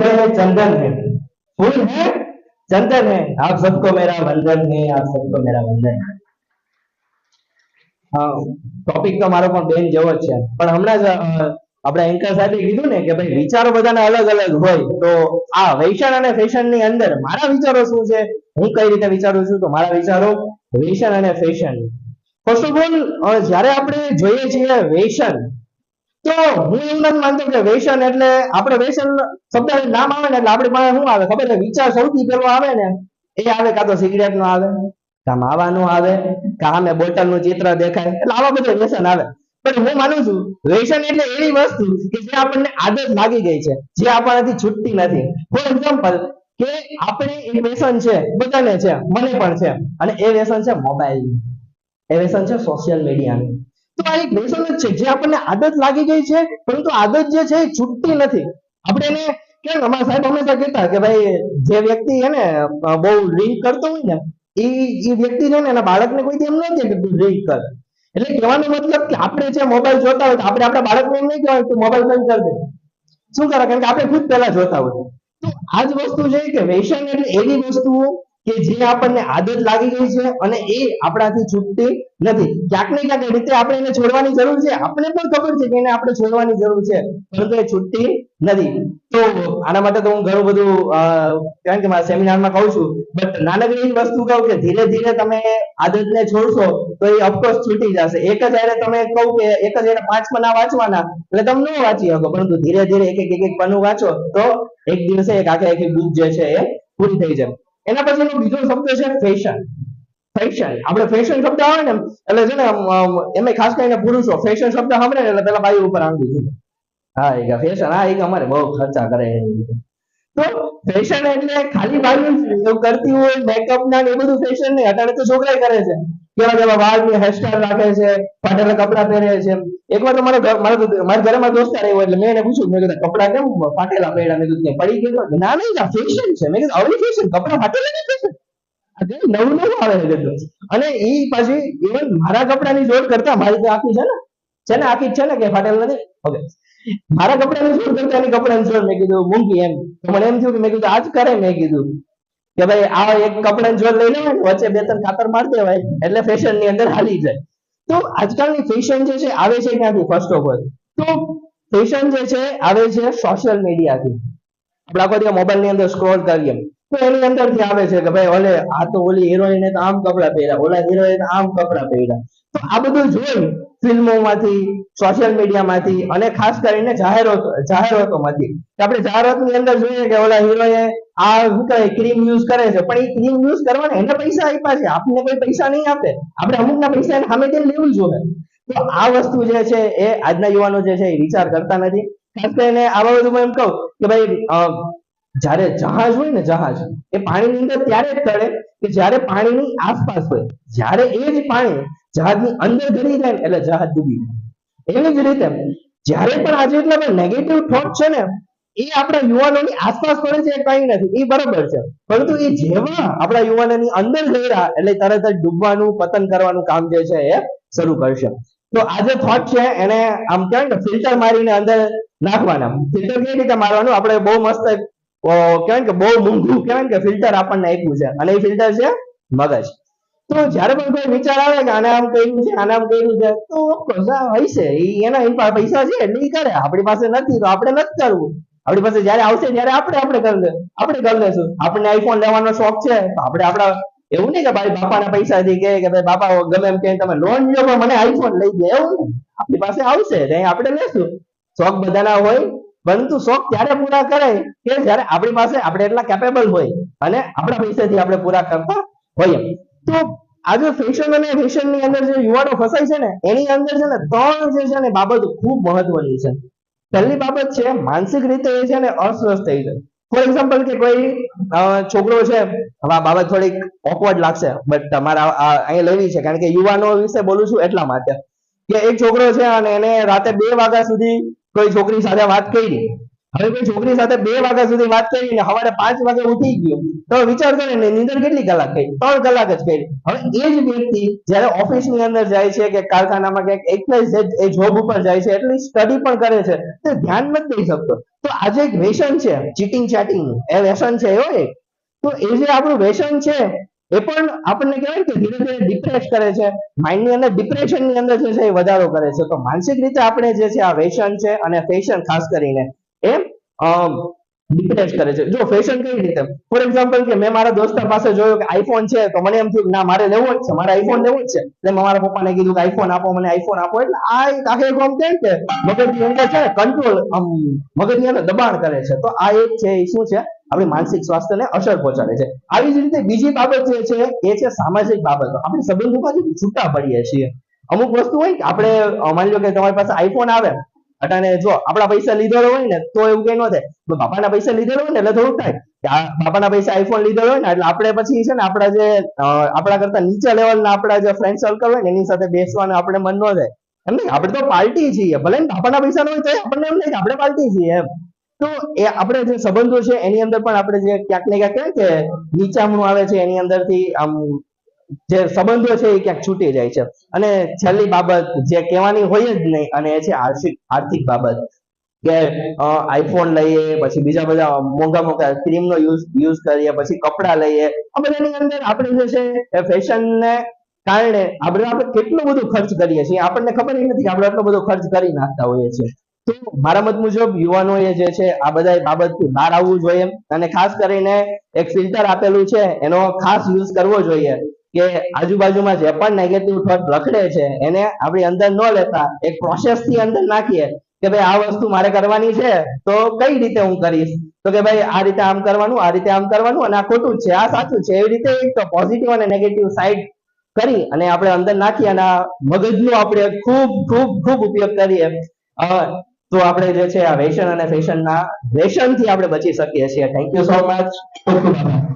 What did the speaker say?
है चंदन है फूल है चंदन है आप सबको मेरा वंदन है आप सबको मेरा वंदन है હા ટોપિક તો મારો પણ બેન જેવો જ છે પણ હમણાં જ અ, આપણે એન્કર સાથે કીધું ને કે ભાઈ વિચારો બધાના અલગ અલગ હોય તો આ વેશન અને ફેશન ની અંદર મારા વિચારો શું છે હું કઈ રીતે વિચારું છું તો મારા વિચારો વેશન અને ફેશન ફર્સ્ટ ઓફ ઓલ જ્યારે આપણે જોઈએ છીએ વેશન તો હું એવું નથી માનતો કે વેસન એટલે આપણે વેસન શબ્દ નામ આવે ને એટલે આપણી પાસે શું આવે? ખબર છે? વિચાર સૌથી પહેલો આવે ને એ આવે કાં તો સિગરેટ નો આવે, કાં માવાનું આવે, કાં બોટલનું ચિત્ર દેખાય. એટલે આવા બધા વ્યસન આવે. પણ હું માનું છું વ્યસન એટલે એવી વસ્તુ કે જે આપણને આદત લાગી ગઈ છે, જે આપણાથી છૂટતી નથી. ફોર એક્ઝામ્પલ કે આપણે એક વ્યસન છે, બધાને છે, મને પણ છે, અને એ વ્યસન છે મોબાઈલ એ વ્યસન છે સોશિયલ મીડિયાનું તો આ એક વ્યસન જ છે. જે આપણને આદત લાગી ગઈ છે, પરંતુ આદત જે છે એ છૂટતી નથી. આપણે એને કેમ અમારા સાહેબ હંમેશા કહેતા કે ભાઈ, જે વ્યક્તિ એને બહુ ડ્રિંક કરતો હોય ને એ વ્યક્તિ છે ને, એના બાળકને કોઈ એમ ન કે તું ડ્રિંક કર. એટલે કહેવાનો મતલબ કે આપણે જે મોબાઈલ જોતા હોય આપણે આપણા બાળકને એમ નહીં કહેવાય તું મોબાઈલ બંધ કરી દે. શું કરે? કારણ કે આપણે ખુદ પહેલા જોતા હોય. તો આ જ વસ્તુ છે કે વ્યસન એટલે એવી વસ્તુઓ કે જે આપણને આદત લાગી ગઈ છે અને એ આપણાથી છૂટતી નથી. ક્યાંક ને રીતે આપણે એને છોડવાની જરૂર છે. આપણે પણ ખબર છે કે એને આપણે છોડવાની જરૂર છે. પરંતુ એ છૂટતી નથી. તો આના માટે તો હું ઘણું બધું કારણ કે મારા સેમિનારમાં કહું છું. બટ નાનકડી વસ્તુ કહું કે ધીરે ધીરે તમે આદતને છોડશો તો એ ઓફકોર્સ છૂટી જશે. એક જ એને તમે કહું કે એક જ હારે પાંચ પના વાંચવાના, એટલે તમે ન વાંચી શકો. પરંતુ ધીરે ધીરે એક એક એક એક પન્નું વાંચો તો એક દિવસે એક આખે આખી બુક જે છે એ પૂરી થઈ જાય. એના પછીનો બીજો શબ્દ છે ફેશન ફેશન આપણે ફેશન શબ્દ આવે ને એટલે છે ને આમ, ખાસ કરીને પુરુષો ફેશન શબ્દ સાંભળે એટલે પેલા બાઈ ઉપર આંગળી હા એ ફેશન હા એ અમારે બહુ ખર્ચા કરે. તો ફેશન એટલે ખાલી બાયું કરતી હોય મેકઅપ ના એ બધું ફેશન નહીં અત્યારે તો છોકરા કરે છે. કેવા કેવા વાળની હેરસ્ટાઈલ રાખે છે ફાટેલા કપડા પહેરે છે. એકવાર તો મારો મારા ઘરે મારા દોસ્તાર આવ્યો એટલે મેં એને પૂછ્યું, મેં કીધું, કપડા કેમ ફાટેલા પહેર્યા? મેં કીધું "કે પડી ગયો ના નહીં ફેશન છે. મેં કીધું આવડી ફેશન કપડા ફાટેલા નહીં ફેશન નવું નવું આવે છે અને એ પાછી ઇવન મારા કપડાની જોડ કરતા, મારી તો આખી છે ને છે ને, આખી છે ને કે ફાટેલ નથી? ઓકે. મારા કપડાની જોડ કરતા એની કપડાની જોડ મેં કીધું, મૂકી એમ. તો મને એમ થયું કે મેં કીધું, આજ કરે. મેં કીધું કે ભાઈ આ એક કપડાં જોડ લઈ લેવાય વચ્ચે બે ત્રણ કાતર મારી દેવાય, એટલે ફેશનની અંદર હાલી જાય. તો આજકાલની ફેશન જે છે, આવે છે ક્યાંથી? ફર્સ્ટ ઓફ ઓલ તો ફેશન જે છે, આવે છે સોશિયલ મીડિયાથી આપણે આખો દિવસ મોબાઈલની અંદર સ્ક્રોલ કરીએ. તો એની અંદરથી આવે છે કે ભાઈ ઓલે આ તો ઓલી હિરોઈન તો આમ કપડા પહેર્યા, ઓલા હિરોઈન આમ કપડા પહેર્યા. તો આ બધું જોઈ ફિલ્મોમાંથી સોશિયલ મીડિયામાંથી અને ખાસ કરીને જાહેરાતો, જાહેરાતોમાંથી. આપણે જાહેરાતની અંદર જોઈએ કે ઓલા હીરોએ આ શું કહે ક્રીમ યુઝ કરે છે. પણ એ ક્રીમ યુઝ કરવાને એને પૈસા આપ્યા છે. આપણને કોઈ પૈસા નહીં આપે. આપણે અમુકના પૈસા એને સામેથી લેવું જોઈએ. તો આ વસ્તુ જે છે એ આજના યુવાનો જે છે એ વિચાર કરતા નથી. ખાસ કરીને આ બાબતમાં એમ કહું કે ભાઈ જ્યારે જહાજ હોય ને જહાજ, એ પાણીની અંદર ત્યારે જ તળે કે જ્યારે પાણીની આસપાસ હોય. જ્યારે એ જ પાણી જહાજની અંદર ઘડી જાય એટલે જહાજ ડૂબી જાય. એવી જ રીતે જ્યારે પણ આજે એટલા નેગેટિવ થોટ છે ને, એ આપણા યુવાનોની આસપાસ પડે છે કઈ નથી. એ બરોબર છે. પરંતુ એ જેવા આપણા યુવાનોની અંદર ગયા એટલે તરત જ ડૂબવાનું, પતન કરવાનું કામ જે છે એ શરૂ કરશે. તો આ જે થોટ છે, એને આમ કહેવાય ને ફિલ્ટર મારીને અંદર નાખવાના. ફિલ્ટર કેવી રીતે મારવાનું? આપણે બહુ મસ્ત કહેવાય કે બહુ મૂંઘું કહેવાય કે ફિલ્ટર આપણને આપ્યું છે. અને એ ફિલ્ટર છે મગજ. તો જ્યારે પણ કોઈ વિચાર આવે કે આને આમ કર્યું છે, આને આમ કર્યું છે, તો છે. એના એની પાસે પૈસા છે એટલે એ કરે. આપણી પાસે નથી, તો આપણે નથી કરવું. આપણી પાસે જ્યારે આવશે ત્યારે આપણે આપણે કરી દે, આપણે કરી દેશું આપણને આઈફોન લેવાનો શોખ છે, તો આપણે આપણા, એવું નહીં કે ભાઈ બાપાના પૈસાથી કહે કે ભાઈ બાપા ગમે એમ કે તમે લોન લો મને આઈફોન લઈ દે, એવું નહીં. આપણી પાસે આવશે ત્યાં આપણે લેશું. શોખ બધાના હોય પરંતુ શોખ ત્યારે પૂરા કરાય કે જ્યારે આપણી પાસે આપણે એટલા કેપેબલ હોય અને આપણા પૈસાથી આપણે પૂરા કરતા હોઈએ. તો આજે ફેશન અને ફેશનની અંદર જે યુવાનો ફસાય છે ને, એની અંદર છે ને ત્રણ જે છે ને બાબત ખૂબ મહત્વની છે. પહેલી બાબત છે માનસિક રીતે એ છે ને અસ્વસ્થ થઈ જાય. ફોર એક્ઝામ્પલ કે કોઈ છોકરો છે, હવે આ બાબત થોડીક ઓકવર્ડ લાગશે બટ તમારા અહીંયા અહીં લેવી છે, કારણ કે યુવાનો વિશે બોલું છું એટલા માટે. કે એક છોકરો છે અને એને રાતે બે વાગ્યા સુધી કોઈ છોકરી સાથે વાત કરી? હવે કોઈ છોકરી સાથે બે વાગ્યા સુધી વાત કરી ને સવારે પાંચ વાગે ઉઠી ગયો. તો વિચાર કરે ને નીંદર કેટલી કલાક કરી ત્રણ કલાક જ કરી હવે એ જ વ્યક્તિ જ્યારે ઓફિસની અંદર જાય છે કે કારખાનામાં ક્યાંક એક એ જોબ ઉપર જાય છે એટલી સ્ટડી પણ કરે છે તે ધ્યાન નથી દઈ શકતો. તો આજે એક વ્યસન છે ચીટિંગ ચેટિંગ એ વ્યસન છે એવો એક? તો એ જે આપણું વ્યસન છે એ પણ આપણને કહેવાય કે ધીરે ધીરે ડિપ્રેસ કરે છે. માઇન્ડની અંદર ડિપ્રેશનની અંદર જે છે એ વધારો કરે છે. તો માનસિક રીતે આપણે જે છે આ વ્યસન છે અને ફેશન ખાસ કરીને એ ડિપ્રેસ કરે છે. જો ફેશન કઈ રીતે? ફોર એક્ઝામ્પલ કે મેં મારા દોસ્ત પાસે જોયું કે આઈફોન છે તો મને એમ થયું કે ના, મારે લેવો જ છે. મારે આઈફોન લેવો જ છે. એટલે મેં મારા પપ્પાને કીધું કે આઈફોન આપો, મને આઈફોન આપો. એટલે આ એક આખે ફોન કેમ કે મગજની અંદર છે કંટ્રોલ આમ મગજની અંદર દબાણ કરે છે. તો આ એક છે એ શું છે? આપણી માનસિક સ્વાસ્થ્યને અસર પહોંચાડે છે. આવી જ રીતે બીજી બાબત જે છે, એ છે સામાજિક બાબતો. આપણે સંબંધોમાંથી છૂટા પડીએ છીએ. અમુક વસ્તુ હોય કે આપણે માની લો કે તમારી પાસે આઈફોન આવે, અટાણે જો આપણા પૈસા લીધેલો હોય ને, તો એવું કઈ ન થાય. બાપાના પૈસા લીધેલો હોય ને, એટલે થોડુંક થાય. કે બાપાના પૈસા આઈફોન લીધેલો હોય ને, એટલે આપણે પછી છે ને, આપણા જે આપણા કરતા નીચા લેવલના આપણા જે ફ્રેન્ડ સર્કલ હોય ને, એની સાથે બેસવાનું આપણે મન ન થાય. એમ નહીં? આપણે તો પાર્ટી છીએ. ભલે બાપાના પૈસા ન હોય તો આપણને એમ નહીં કે આપણે પાર્ટી છીએ એમ. તો એ આપણે જે સંબંધો છે, એની અંદર પણ આપણે જે ક્યાંક ને ક્યાંક કે નીચામણું આવે છે, એની અંદરથી આમ જે સંબંધો છે એ ક્યાંક છૂટી જાય છે. અને છેલ્લી બાબત જે કહેવાની હોય જ નહીં, અને એ છે આર્થિક આર્થિક બાબત. કે આઈફોન લઈએ, પછી બીજા બધા મોંઘા મોંઘા ક્રીમ નો યુઝ યુઝ કરીએ, પછી કપડાં લઈએ. આ બધાની અંદર આપણે જે છે એ ફેશન ને કારણે આપણે આપણે કેટલું બધું ખર્ચ કરીએ છીએ, આપણને ખબર નથી કે આપણે આટલો બધો ખર્ચ કરી નાખતા હોઈએ છીએ. તો મારા મત મુજબ યુવાનોએ જે છે આ બધા બાબતથી બહાર આવવું જોઈએ અને ખાસ કરીને એક ફિલ્ટર આપેલું છે, એનો ખાસ યુઝ કરવો જોઈએ કે આજુબાજુમાં જે પણ નેગેટિવ થોટ રખડે છે, એને આપણી અંદર ન લેતા, એક પ્રોસેસ અંદર નાખીએ કે ભાઈ આ વસ્તુ મારે કરવાની છે, તો કઈ રીતે હું કરીશ? તો કે ભાઈ આ રીતે આમ કરવાનું, આ રીતે આમ કરવાનું અને આ ખોટું છે, આ સાચું છે, એવી રીતે એક પોઝિટિવ અને નેગેટિવ સાઈડ કરી અને આપણે અંદર નાખી અને મગજનો આપણે ખૂબ ખૂબ ખૂબ ઉપયોગ કરીએ. તો આપણે જે છે આ વ્યસન અને ફેશનના વ્યસનથી આપણે બચી શકીએ છીએ. Thank you so much